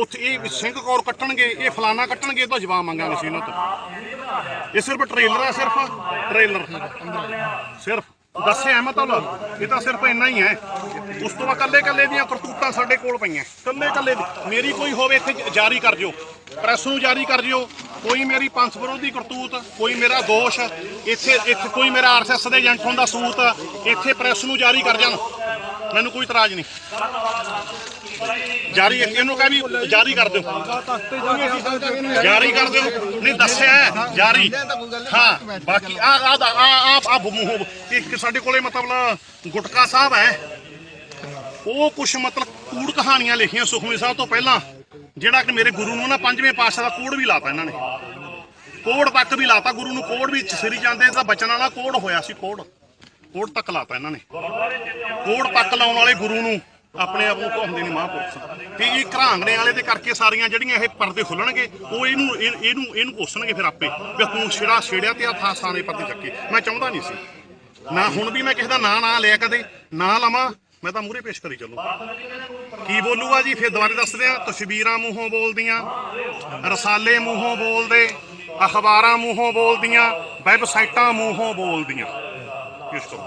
ਉੱਥੇ ਇਹ ਸਿੰਘ ਕੌਰ ਕੱਟਣਗੇ, ਇਹ ਫਲਾਨਾ ਕੱਟਣਗੇ ਇਹਦਾ ਜਵਾਬ ਮੰਗਾਂਗੇ ਸੀ ਇਹਨਾਂ ਤੋਂ। ਇਹ ਸਿਰਫ ਟ੍ਰੇਲਰ ਹੈ ਸਿਰਫ ਟ੍ਰੇਲਰ ਸਿਰਫ ਦੱਸਿਆ ਮੈਂ ਤੁਹਾਨੂੰ ਇਹ ਤਾਂ ਸਿਰਫ ਇੰਨਾ ਹੀ ਹੈ। ਉਸ ਤੋਂ ਬਾਅਦ ਕੱਲੇ ਕੱਲੇ ਦੀਆਂ ਕਰਤੂਤਾਂ ਸਾਡੇ ਕੋਲ ਪਈਆਂ। ਕੱਲੇ ਕੱਲੇ ਦੀ। ਮੇਰੀ ਕੋਈ ਹੋਵੇ ਇੱਥੇ ਜਾਰੀ ਕਰ ਜਿਓ ਪ੍ਰੈਸ ਨੂੰ ਜਾਰੀ ਕਰ ਜਿਓ ਕੋਈ ਮੇਰੀ ਪੰਥ ਵਿਰੋਧੀ ਕਰਤੂਤ, ਕੋਈ ਮੇਰਾ ਦੋਸ਼, ਇੱਥੇ ਇੱਥੇ ਕੋਈ ਮੇਰਾ ਆਰਐਸਐਸ ਦੇ ਏਜੰਟ ਹੁੰਦਾ ਸੂਤ, ਇੱਥੇ ਪ੍ਰੈਸ ਨੂੰ ਜਾਰੀ ਕਰ ਜਾਣ। ਮੈਨੂੰ ਕੋਈ ਇਤਰਾਜ਼ ਨਹੀਂ। ਜਾਰੀ ਇਹਨੂੰ ਕਹਿ ਵੀ ਜਾਰੀ ਕਰ ਦਿਓ। ਜਾਰੀ ਕਰ ਦਿਓ। ਨਹੀਂ ਦੱਸਿਆ ਹੈ, ਜਾਰੀ। ਹਾਂ ਬਾਕੀ ਆ ਆ ਆ ਆ ਮੂੰਹ ਇੱਕ ਸਾਡੇ ਕੋਲੇ ਮਤਲਬ ਗੁਟਕਾ ਸਾਹਿਬ ਹੈ। ਉਹ ਕੁਛ ਮਤਲਬ ਕੂੜ ਕਹਾਣੀਆਂ ਲਿਖੀਆਂ ਸੁਖਮਨੀ ਸਾਹਿਬ ਤੋਂ ਪਹਿਲਾਂ ਜਿਹੜਾ ਕਿ ਮੇਰੇ ਗੁਰੂ ਨੂੰ ਨਾ ਪੰਜਵੇਂ ਪਾਤਸ਼ਾਹ ਦਾ ਕੋੜ ਵੀ ਲਾਤਾ ਇਹਨਾਂ ਨੇ। ਕੋੜ ਤੱਕ ਵੀ ਲਾਤਾ ਗੁਰੂ ਨੂੰ ਕੋੜ ਵੀ ਸਿਰੀ ਜਾਂਦੇ ਤਾਂ ਬਚਨ ਵਾਲਾ ਕੋੜ ਹੋਇਆ ਸੀ ਕੋੜ। ਕੋੜ ਤੱਕ ਲਾਤਾ ਇਹਨਾਂ ਨੇ। ਕੋੜ ਤੱਕ ਲਾਉਣ ਵਾਲੇ ਗੁਰੂ ਨੂੰ ਆਪਣੇ ਆਪ ਨੂੰ ਕਹਾਉਂਦੇ ਨੇ ਮਹਾਂਪੁਰਖ ਤੇ ਇਹ ਘਰਾਂਗਣੇ ਵਾਲੇ ਦੇ ਕਰਕੇ ਸਾਰੀਆਂ ਜਿਹੜੀਆਂ ਇਹ ਪਰਦੇ ਖੁੱਲਣਗੇ, ਉਹ ਇਹਨੂੰ ਇਹਨੂੰ ਇਹਨੂੰ ਕੋਸਣਗੇ ਫਿਰ ਆਪੇ। ਵੀ ਤੂੰ ਛੇੜਾ ਛੇੜਿਆ ਤੇ ਆ ਥਾਂ ਸਾਨੇ ਪਰਦੇ ਚੱਕੇ। ਮੈਂ ਚਾਹੁੰਦਾ ਨਹੀਂ ਸੀ। ਨਾ ਹੁਣ ਵੀ ਮੈਂ ਕਿਸੇ ਦਾ ਨਾਂ ਨਾ ਲਿਆ ਕਦੇ। ਨਾ ਲਵਾਂ। ਮੈਂ ਤਾਂ ਮੂਹਰੇ ਪੇਸ਼ ਕਰੀ ਚੱਲੂ। ਕੀ ਬੋਲੂਗਾ ਜੀ? ਫਿਰ ਦੁਬਾਰੇ ਦੱਸਦੇ ਆ ਤਸਵੀਰਾਂ ਮੂੰਹੋਂ ਬੋਲਦੀਆਂ, ਰਸਾਲੇ ਮੂੰਹੋਂ ਬੋਲਦੇ, ਅਖਬਾਰਾਂ ਮੂੰਹੋਂ ਬੋਲਦੀਆਂ, ਵੈਬਸਾਈਟਾਂ ਮੂੰਹੋਂ ਬੋਲਦੀਆਂ। ਇਸ ਤੋਂ